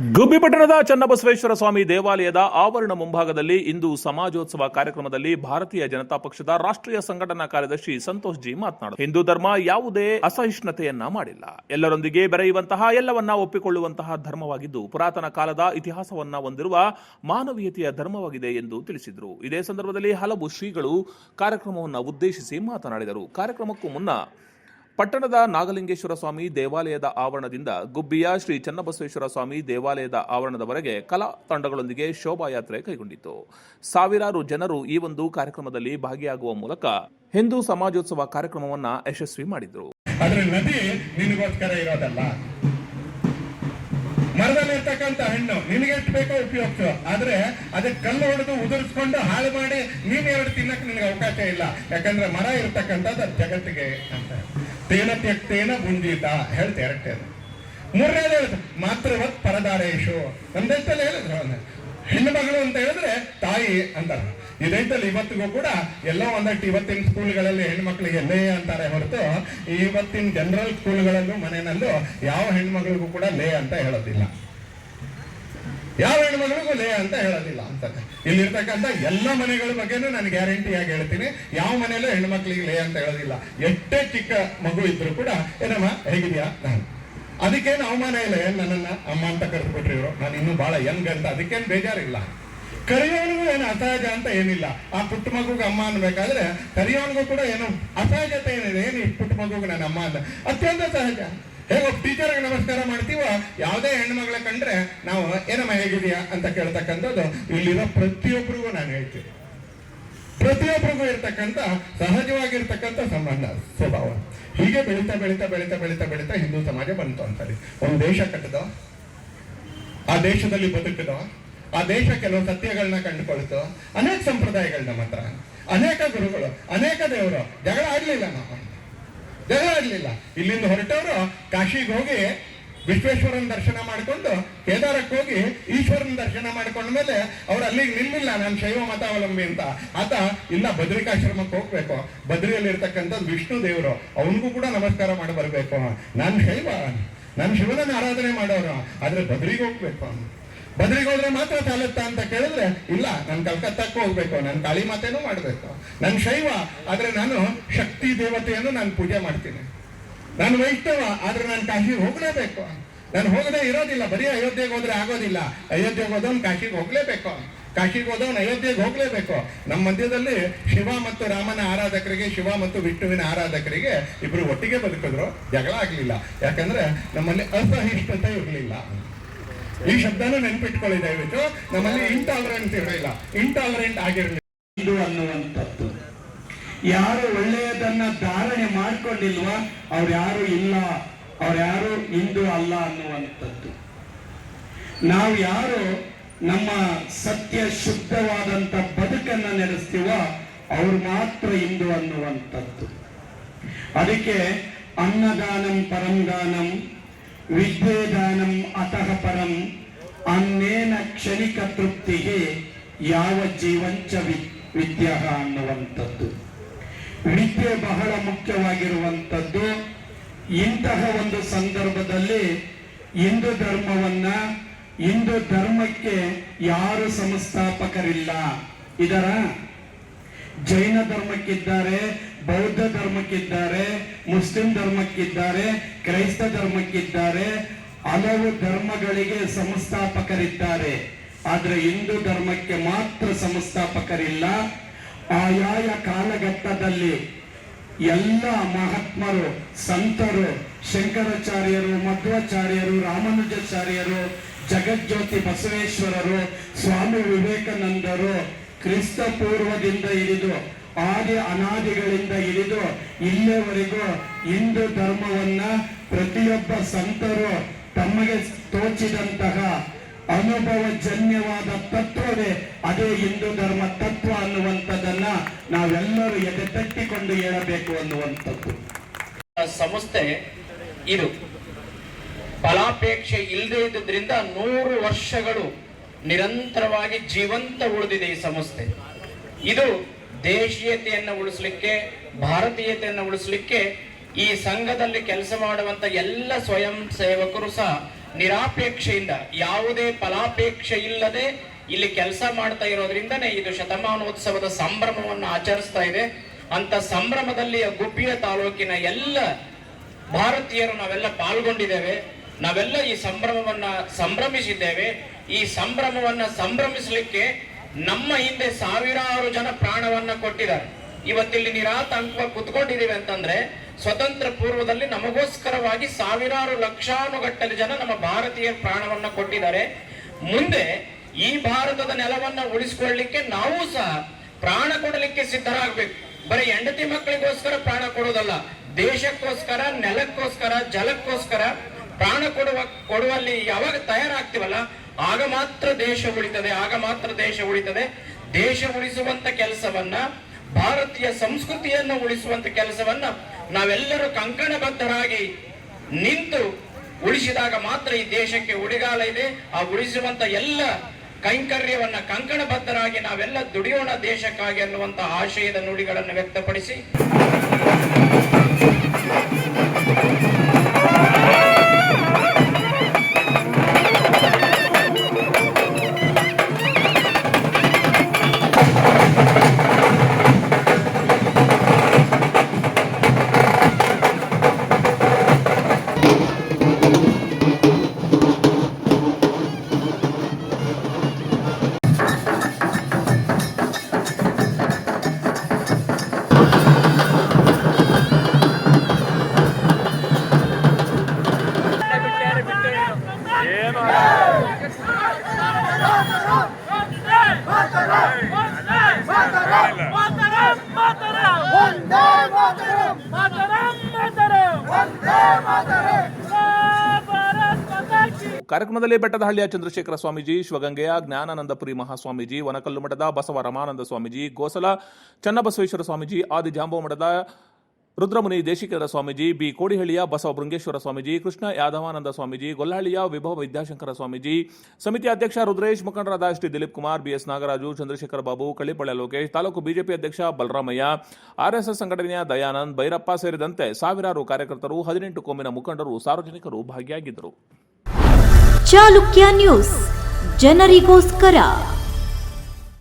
ಗುಬ್ಬಿಪಟ್ಟಣದ ಚನ್ನಬಸವೇಶ್ವರ ಸ್ವಾಮಿ ದೇವಾಲಯದ ಆವರಣ ಮುಂಭಾಗದಲ್ಲಿ ಇಂದು ಸಮಾಜೋತ್ಸವ ಕಾರ್ಯಕ್ರಮದಲ್ಲಿ ಭಾರತೀಯ ಜನತಾ ಪಕ್ಷದ ರಾಷ್ಟ್ರೀಯ ಸಂಘಟನಾ ಕಾರ್ಯದರ್ಶಿ ಸಂತೋಷ್ ಜಿ ಮಾತನಾಡಿದರು ಹಿಂದೂ ಧರ್ಮ ಯಾವುದೇ ಅಸಹಿಷ್ಣುತೆಯನ್ನ ಮಾಡಿಲ್ಲ. ಎಲ್ಲರೊಂದಿಗೆ ಬೆರೆಯುವಂತಹ, ಎಲ್ಲವನ್ನ ಒಪ್ಪಿಕೊಳ್ಳುವಂತಹ ಧರ್ಮವಾಗಿದ್ದು ಪುರಾತನ ಕಾಲದ ಇತಿಹಾಸವನ್ನ ಹೊಂದಿರುವ ಮಾನವೀಯತೆಯ ಧರ್ಮವಾಗಿದೆ ಎಂದು ತಿಳಿಸಿದರು. ಇದೇ ಸಂದರ್ಭದಲ್ಲಿ ಹಲವು ಶ್ರೀಗಳು ಕಾರ್ಯಕ್ರಮವನ್ನು ಉದ್ದೇಶಿಸಿ ಮಾತನಾಡಿದರು. ಕಾರ್ಯಕ್ರಮಕ್ಕೂ ಮುನ್ನ ಪಟ್ಟಣದ ನಾಗಲಿಂಗೇಶ್ವರ ಸ್ವಾಮಿ ದೇವಾಲಯದ ಆವರಣದಿಂದ ಗುಬ್ಬಿಯ ಶ್ರೀ ಚನ್ನಬಸವೇಶ್ವರ ಸ್ವಾಮಿ ದೇವಾಲಯದ ಆವರಣದವರೆಗೆ ಕಲಾ ತಂಡಗಳೊಂದಿಗೆ ಶೋಭಾಯಾತ್ರೆ ಕೈಗೊಂಡಿತು. ಸಾವಿರಾರು ಜನರು ಈ ಒಂದು ಕಾರ್ಯಕ್ರಮದಲ್ಲಿ ಭಾಗಿಯಾಗುವ ಮೂಲಕ ಹಿಂದೂ ಸಮಾಜೋತ್ಸವ ಕಾರ್ಯಕ್ರಮವನ್ನ ಯಶಸ್ವಿ ಮಾಡಿದ್ರು. ಆದ್ರೆ ನದಿ ನಿನಗೋಸ್ಕರ ಇರೋದಲ್ಲ. ಮರದಲ್ಲಿ ಇರ್ತಕ್ಕಂತ ಹಣ್ಣು ನಿನಗೆ ಬೇಕೋ ಉಪಯೋಗಿಸು. ಆದ್ರೆ ಅದಕ್ಕೆ ಕಲ್ಲು ಹೊಡೆದು ಉದುರಿಸ್ಕೊಂಡು ಹಾಳು ಮಾಡಿ ನೀನ್ ಎರಡು ತಿನ್ನಕ್ಕೆ ನಿನಗೆ ಅವಕಾಶ ಇಲ್ಲ. ಯಾಕಂದ್ರೆ ಮರ ಇರ್ತಕ್ಕಂಥದ್ದು ಜಗತ್ತಿಗೆ ಅಂತ. ತೇನ ತ್ಯಕ್ತೇನ ಗುಂಡೀತ ಹೇಳ್ತೆ ಎರಡೇ. ಮೂರನೇದು ಹೇಳಿದ್ರು, ಮಾತೃವತ್ ಪರದಾರೇಶು ನಮ್ಮ ದೇಶದಲ್ಲಿ ಹೇಳಿದ್ರು ಅವನ ಹೆಣ್ಣು ಮಗಳು ಅಂತ ಹೇಳಿದ್ರೆ ತಾಯಿ ಅಂತಾರೆ. ಇದೈತಲ್ಲಿ ಇವತ್ತಿಗೂ ಕೂಡ ಎಲ್ಲೋ ಒಂದಷ್ಟು ಇವತ್ತಿನ ಸ್ಕೂಲ್ಗಳಲ್ಲಿ ಹೆಣ್ಮಕ್ಳಿಗೆ ಲೇ ಅಂತಾರೆ ಹೊರತು ಇವತ್ತಿನ ಜನರಲ್ ಸ್ಕೂಲ್ಗಳಲ್ಲೂ ಮನೆಯಲ್ಲೂ ಯಾವ ಹೆಣ್ಮಗಳಿಗೂ ಕೂಡ ಲೇ ಅಂತ ಹೇಳೋದಿಲ್ಲ. ಯಾವ ಹೆಣ್ಮಗಳಿಗೂ ಲೇ ಅಂತ ಹೇಳೋದಿಲ್ಲ ಅಂತ. ಇಲ್ಲಿರ್ತಕ್ಕಂಥ ಎಲ್ಲ ಮನೆಗಳ ಬಗ್ಗೆನೂ ನಾನು ಗ್ಯಾರಂಟಿಯಾಗಿ ಹೇಳ್ತೀನಿ. ಯಾವ ಮನೆಯಲ್ಲೂ ಹೆಣ್ಮಕ್ಳಿಗೆ ಲೇ ಅಂತ ಹೇಳೋದಿಲ್ಲ. ಎಷ್ಟೇ ಚಿಕ್ಕ ಮಗು ಇದ್ರು ಕೂಡ ಏನಮ್ಮ ಹೇಗಿದ್ಯಾ? ನಾನು. ಅದಕ್ಕೇನು ಅವಮಾನ ಇಲ್ಲ, ಏನ್ ನನ್ನನ್ನ ಅಮ್ಮ ಅಂತ ಕರೆದುಬಿಟ್ರಿವ್ರು ನಾನು ಇನ್ನೂ ಬಹಳ ಯಂಗ್ ಅಂತ. ಅದಕ್ಕೇನು ಬೇಜಾರಿಲ್ಲ. ಕರೆಯೋನಿಗೂ ಏನು ಅಸಹಜ ಅಂತ ಏನಿಲ್ಲ. ಆ ಪುಟ್ಟ ಮಗುಗೆ ಅಮ್ಮ ಅನ್ಬೇಕಾದ್ರೆ ಕರೆಯೋನಿಗೂ ಕೂಡ ಏನು ಅಸಹಜತೆ ಏನಿದೆ? ಏನು ಪುಟ್ಟ ಮಗುಗೆ ನನ್ನ ಅಮ್ಮ ಅಂತ ಅತ್ಯಂತ ಸಹಜ. ಹೇಗೋ ಟೀಚರ್ಗೆ ನಮಸ್ಕಾರ ಮಾಡ್ತೀವೋ? ಯಾವುದೇ ಹೆಣ್ಮಗಳ ಕಂಡ್ರೆ ನಾವು, ಏನಮ್ಮ ಹೇಗಿದೆಯಾ ಅಂತ ಕೇಳ್ತಕ್ಕಂಥದ್ದು, ಇಲ್ಲಿರೋ ಪ್ರತಿಯೊಬ್ಬರಿಗೂ ನಾನು ಹೇಳ್ತೀನಿ. ಪ್ರತಿಯೊಬ್ಬರಿಗೂ ಇರ್ತಕ್ಕಂಥ, ಸಹಜವಾಗಿರ್ತಕ್ಕಂಥ ಸಂಬಂಧ, ಸ್ವಭಾವ. ಹೀಗೆ ಬೆಳೀತಾ ಬೆಳೀತಾ ಬೆಳೀತಾ ಬೆಳೀತಾ ಬೆಳೀತಾ ಹಿಂದೂ ಸಮಾಜ ಬಂತು ಅಂತಾರೆ ಒಂದು ದೇಶ ಕಟ್ಟದ, ಆ ದೇಶದಲ್ಲಿ ಬದುಕದ, ಆ ದೇಶ ಕೆಲವು ಸತ್ಯಗಳನ್ನ ಕಂಡುಕೊಳ್ತು, ಅನೇಕ ಸಂಪ್ರದಾಯಗಳು ನಮ್ಮ ಹತ್ರ. ಅನೇಕ ಗುರುಗಳು, ಅನೇಕ ದೇವರು, ಜಗಳ ಆಡ್ಲಿಲ್ಲ ನಾವು ಜಗಳ ಇರಲಿಲ್ಲ. ಇಲ್ಲಿಂದ ಹೊರಟವರು ಕಾಶಿಗೆ ಹೋಗಿ ವಿಶ್ವೇಶ್ವರನ ದರ್ಶನ ಮಾಡಿಕೊಂಡು ಕೇದಾರಕ್ಕೆ ಹೋಗಿ ಈಶ್ವರನ ದರ್ಶನ ಮಾಡಿಕೊಂಡ ಮೇಲೆ ಅವ್ರು ಅಲ್ಲಿಗೆ ನಿಲ್ಲಿಲ್ಲ, ನಾನು ಶೈವ ಮತಾವಲಂಬಿ ಅಂತ. ಆತ, ಇಲ್ಲ, ಬದ್ರಿಕಾಶ್ರಮಕ್ಕೆ ಹೋಗ್ಬೇಕು. ಬದ್ರಿಯಲ್ಲಿ ಇರ್ತಕ್ಕಂಥ ವಿಷ್ಣು ದೇವರು. ಅವನಿಗೂ ಕೂಡ ನಮಸ್ಕಾರ ಮಾಡಿ ಬರಬೇಕು. ನಾನು ಶೈವ. ನಾನು ಶಿವನನ್ನ ಆರಾಧನೆ ಮಾಡೋರು. ಆದ್ರೆ ಬದ್ರಿಗೆ ಹೋಗ್ಬೇಕು ಬದ್ರಿಗೆ ಹೋದ್ರೆ ಮಾತ್ರ ಸಾಲುತ್ತಾ ಅಂತ ಕೇಳಿದ್ರೆ, ಇಲ್ಲ, ನಾನು ಕಲ್ಕತ್ತಾಕ್ಕೂ ಹೋಗ್ಬೇಕು, ನಾನು ಕಾಳಿ ಮಾತೇನೂ ಮಾಡ್ಬೇಕು. ನಾನು ಶೈವ, ಆದ್ರೆ ನಾನು ಶಕ್ತಿ ದೇವತೆಯನ್ನು ನಾನು ಪೂಜೆ ಮಾಡ್ತೀನಿ. ನಾನು ವೈಷ್ಣವ, ಆದ್ರೆ ನಾನು ಕಾಶಿಗೆ ಹೋಗ್ಲೇಬೇಕು. ನಾನು ಹೋಗದೆ ಇರೋದಿಲ್ಲ, ಬರೀ ಅಯೋಧ್ಯೆಗೆ ಹೋದ್ರೆ ಆಗೋದಿಲ್ಲ. ಅಯೋಧ್ಯೆಗೆ ಹೋದವನು ಕಾಶಿಗೆ ಹೋಗ್ಲೇಬೇಕು. ಕಾಶಿಗೆ ಹೋದವನು ಅಯೋಧ್ಯೆಗೆ ಹೋಗ್ಲೇಬೇಕು. ನಮ್ಮ ಮಧ್ಯದಲ್ಲಿ ಶಿವ ಮತ್ತು ರಾಮನ ಆರಾಧಕರಿಗೆ, ಶಿವ ಮತ್ತು ವಿಷ್ಣುವಿನ ಆರಾಧಕರಿಗೆ ಇಬ್ರು ಒಟ್ಟಿಗೆ ಬದುಕಿದ್ರು. ಜಗಳ ಆಗ್ಲಿಲ್ಲ. ಯಾಕಂದ್ರೆ ನಮ್ಮಲ್ಲಿ ಅಸಹಿಷ್ಣುತೆ ಇರಲಿಲ್ಲ. ಈ ಶಬ್ದನ ನೆನ್ಪಿಟ್ಕೊಳ್ಳಿ ದಯವಿಟ್ಟು. ನಮ್ಮಲ್ಲಿ ಇಂಟಾಲರೆಂಟ್ ಇರಲಿಲ್ಲ ಇಂಟಾಲರೆಂಟ್ ಆಗಿರಲಿಲ್ಲ ಇದು ಅನ್ನುವಂಥದ್ದು. ಯಾರು ಒಳ್ಳೆಯದನ್ನ ಧಾರಣೆ ಮಾಡ್ಕೊಂಡಿಲ್ವಾ, ಅವ್ರು ಯಾರು ಇಲ್ಲ, ಅವ್ರು ಯಾರು ಹಿಂದೂ ಅಲ್ಲ ಅನ್ನುವಂಥದ್ದು. ನಾವು ಯಾರು ನಮ್ಮ ಸತ್ಯ ಶುದ್ಧವಾದಂತ ಬದುಕನ್ನ ನಡೆಸ್ತೀವೋ ಅವ್ರು ಮಾತ್ರ ಹಿಂದೂ ಅನ್ನುವಂಥದ್ದು. ಅದಕ್ಕೆ ಅನ್ನದಾನಂ ಪರಂದಾನಂ ವಿದ್ಯೆದಾನಂ ಅತಃ ಪರಂ. ಅನ್ನೇನ ಕ್ಷಣಿಕ ತೃಪ್ತಿಗೆ ಯಾವ ಜೀವಂಚ ವಿದ್ಯಾ ಅನ್ನುವಂಥದ್ದು. ವಿದ್ಯೆ ಬಹಳ ಮುಖ್ಯವಾಗಿರುವಂಥದ್ದು. ಇಂತಹ ಒಂದು ಸಂದರ್ಭದಲ್ಲಿ ಹಿಂದೂ ಧರ್ಮವನ್ನ, ಹಿಂದೂ ಧರ್ಮಕ್ಕೆ ಯಾರು ಸಂಸ್ಥಾಪಕರಿಲ್ಲ. ಇದರ ಜೈನ ಧರ್ಮಕ್ಕಿದ್ದಾರೆ. ಬೌದ್ಧ ಧರ್ಮಕ್ಕಿದ್ದಾರೆ, ಮುಸ್ಲಿಂ ಧರ್ಮಕ್ಕಿದ್ದಾರೆ, ಕ್ರೈಸ್ತ ಧರ್ಮಕ್ಕಿದ್ದಾರೆ, ಹಲವು ಧರ್ಮಗಳಿಗೆ ಸಂಸ್ಥಾಪಕರಿದ್ದಾರೆ. ಆದ್ರೆ ಹಿಂದೂ ಧರ್ಮಕ್ಕೆ ಮಾತ್ರ ಸಂಸ್ಥಾಪಕರಿಲ್ಲ. ಆಯಾಯ ಕಾಲಘಟ್ಟದಲ್ಲಿ ಎಲ್ಲ ಮಹಾತ್ಮರು, ಸಂತರು, ಶಂಕರಾಚಾರ್ಯರು, ಮಧ್ವಾಚಾರ್ಯರು, ರಾಮಾನುಜಾಚಾರ್ಯರು, ಜಗಜ್ಯೋತಿ ಬಸವೇಶ್ವರರು, ಸ್ವಾಮಿ ವಿವೇಕಾನಂದರು ಕ್ರಿಸ್ತ ಪೂರ್ವದಿಂದ ಹಿಡಿದು ಆದಿ ಅನಾದಿಗಳಿಂದ ಹಿಡಿದು ಇಲ್ಲಿಯವರೆಗೂ ಹಿಂದೂ ಧರ್ಮವನ್ನ ಪ್ರತಿಯೊಬ್ಬ ಸಂತರು ತಮಗೆ ತೋಚಿದಂತಹ ಅನುಭವಜನ್ಯವಾದ ತತ್ವವೇ ಅದೇ ಹಿಂದೂ ಧರ್ಮ ತತ್ವ ಅನ್ನುವಂಥದ್ದನ್ನ ನಾವೆಲ್ಲರೂ ಎದೆ ತಟ್ಟಿಕೊಂಡು ಹೇಳಬೇಕು ಅನ್ನುವಂಥದ್ದು. ಸಂಸ್ಥೆ ಇದು. ಫಲಾಪೇಕ್ಷೆ ಇಲ್ಲದೆ ಇದ್ದುದರಿಂದ ನೂರು ವರ್ಷಗಳು ನಿರಂತರವಾಗಿ ಜೀವಂತ ಉಳಿದಿದೆ ಈ ಸಂಸ್ಥೆ. ಇದು ದೇಶೀಯತೆಯನ್ನು ಉಳಿಸ್ಲಿಕ್ಕೆ, ಭಾರತೀಯತೆಯನ್ನು ಉಳಿಸ್ಲಿಕ್ಕೆ ಈ ಸಂಘದಲ್ಲಿ ಕೆಲಸ ಮಾಡುವಂತ ಎಲ್ಲ ಸ್ವಯಂ ಸೇವಕರು ಸಹ ನಿರಾಪೇಕ್ಷೆಯಿಂದ, ಯಾವುದೇ ಫಲಾಪೇಕ್ಷೆ ಇಲ್ಲದೆ ಇಲ್ಲಿ ಕೆಲಸ ಮಾಡ್ತಾ ಇರೋದ್ರಿಂದನೇ ಇದು ಶತಮಾನೋತ್ಸವದ ಸಂಭ್ರಮವನ್ನು ಆಚರಿಸ್ತಾ ಇದೆ. ಅಂತ ಸಂಭ್ರಮದಲ್ಲಿ ಗುಬ್ಬಿಯ ತಾಲೂಕಿನ ಎಲ್ಲ ಭಾರತೀಯರು ನಾವೆಲ್ಲ ಪಾಲ್ಗೊಂಡಿದ್ದೇವೆ. ನಾವೆಲ್ಲ ಈ ಸಂಭ್ರಮವನ್ನ ಸಂಭ್ರಮಿಸಿದ್ದೇವೆ. ಈ ಸಂಭ್ರಮವನ್ನ ಸಂಭ್ರಮಿಸಲಿಕ್ಕೆ ನಮ್ಮ ಹಿಂದೆ ಸಾವಿರಾರು ಜನ ಪ್ರಾಣವನ್ನ ಕೊಟ್ಟಿದ್ದಾರೆ. ಇವತ್ತಿಲ್ಲಿ ನಿರಾತಂಕವಾಗಿ ಕುತ್ಕೊಂಡಿದ್ದೀವಿ ಅಂತಂದ್ರೆ ಸ್ವತಂತ್ರ ಪೂರ್ವದಲ್ಲಿ ನಮಗೋಸ್ಕರವಾಗಿ ಸಾವಿರಾರು ಲಕ್ಷಾನುಗಟ್ಟಲೆ ಜನ ನಮ್ಮ ಭಾರತೀಯ ಪ್ರಾಣವನ್ನ ಕೊಟ್ಟಿದ್ದಾರೆ. ಮುಂದೆ ಈ ಭಾರತದ ನೆಲವನ್ನ ಉಳಿಸ್ಕೊಳ್ಳಿಕ್ಕೆ ನಾವು ಸಹ ಪ್ರಾಣ ಕೊಡಲಿಕ್ಕೆ ಸಿದ್ಧರಾಗಬೇಕು. ಬರೀ ಹೆಂಡತಿ ಮಕ್ಕಳಿಗೋಸ್ಕರ ಪ್ರಾಣ ಕೊಡೋದಲ್ಲ, ದೇಶಕ್ಕೋಸ್ಕರ, ನೆಲಕ್ಕೋಸ್ಕರ, ಜಲಕ್ಕೋಸ್ಕರ ಪ್ರಾಣ ಕೊಡುವ ಕೊಡುವಲ್ಲಿ ಯಾವಾಗ ತಯಾರಾಗ್ತೀವಲ್ಲ ಆಗ ಮಾತ್ರ ದೇಶ ಉಳಿತದೆ, ಆಗ ಮಾತ್ರ ದೇಶ ಉಳಿತದೆ. ದೇಶ ಉಳಿಸುವಂತ ಕೆಲಸವನ್ನ, ಭಾರತೀಯ ಸಂಸ್ಕೃತಿಯನ್ನು ಉಳಿಸುವಂತ ಕೆಲಸವನ್ನ ನಾವೆಲ್ಲರೂ ಕಂಕಣಬದ್ಧರಾಗಿ ನಿಂತು ಉಳಿಸಿದಾಗ ಮಾತ್ರ ಈ ದೇಶಕ್ಕೆ ಉಳಿಗಾಲ ಇದೆ. ಆ ಉಳಿಸುವಂತ ಎಲ್ಲ ಕೈಂಕರ್ಯವನ್ನ ಕಂಕಣಬದ್ಧರಾಗಿ ನಾವೆಲ್ಲ ದುಡಿಯೋಣ ದೇಶಕ್ಕಾಗಿ ಅನ್ನುವಂತ ಆಶಯದ ನುಡಿಗಳನ್ನು ವ್ಯಕ್ತಪಡಿಸಿ. ಕಾರ್ಯಕ್ರಮದಲ್ಲಿ ಬೆಟ್ಟದಹಳ್ಳಿಯ ಚಂದ್ರಶೇಖರ ಸ್ವಾಮೀಜಿ, ಶಿವಗಂಗೆಯ ಜ್ಞಾನಾನಂದಪುರಿ ಮಹಾಸ್ವಾಮೀಜಿ, ವನಕಲ್ಲು ಮಠದ ಬಸವ ರಮಾನಂದ ಸ್ವಾಮೀಜಿ, ಗೋಸಲ ಚನ್ನಬಸವೇಶ್ವರ ಸ್ವಾಮೀಜಿ ಆದಿ ಜಾಂಬೋ ಮಠದ ರುದ್ರಮುನಿ ದೇಶಿಕರ ಸ್ವಾಮೀಜಿ, ಬಿ. ಕೋಡಿಹಳ್ಳಿಯ ಬಸವ ಬೃಂಗೇಶ್ವರ ಸ್ವಾಮೀಜಿ, ಕೃಷ್ಣ ಯಾದವಾನಂದ ಸ್ವಾಮೀಜಿ, ಗೊಲ್ಲಹಳ್ಳಿಯ ವಿಭವ ವಿದ್ಯಾಶಂಕರ ಸ್ವಾಮೀಜಿ, ಸಮಿತಿ ಅಧ್ಯಕ್ಷ ರುದ್ರೇಶ್ ಮುಖಂಡರಾದ ಶ್ರೀ ದಿಲೀಪ್ ಕುಮಾರ್ ಬಿಎಸ್ ನಾಗರಾಜು, ಚಂದ್ರಶೇಖರ ಬಾಬು ಕಳ್ಳಿಪಳ್ಳ ಲೋಕೇಶ್, ತಾಲೂಕು ಬಿಜೆಪಿ ಅಧ್ಯಕ್ಷ ಬಲರಾಮಯ್ಯ, ಆರ್ಎಸ್ಎಸ್ ಸಂಘಟನೆಯ ದಯಾನಂದ್, ಭೈರಪ್ಪ ಸೇರಿದಂತೆ ಸಾವಿರಾರು ಕಾರ್ಯಕರ್ತರು, ಹದಿನೆಂಟು ಕೋಮಿನ ಮುಖಂಡರು, ಸಾರ್ವಜನಿಕರು ಭಾಗಿಯಾಗಿದ್ದರು. ಚಾಲುಕ್ಯ ನ್ಯೂಸ್. ಜನರಿಗೋಸ್ಕರ.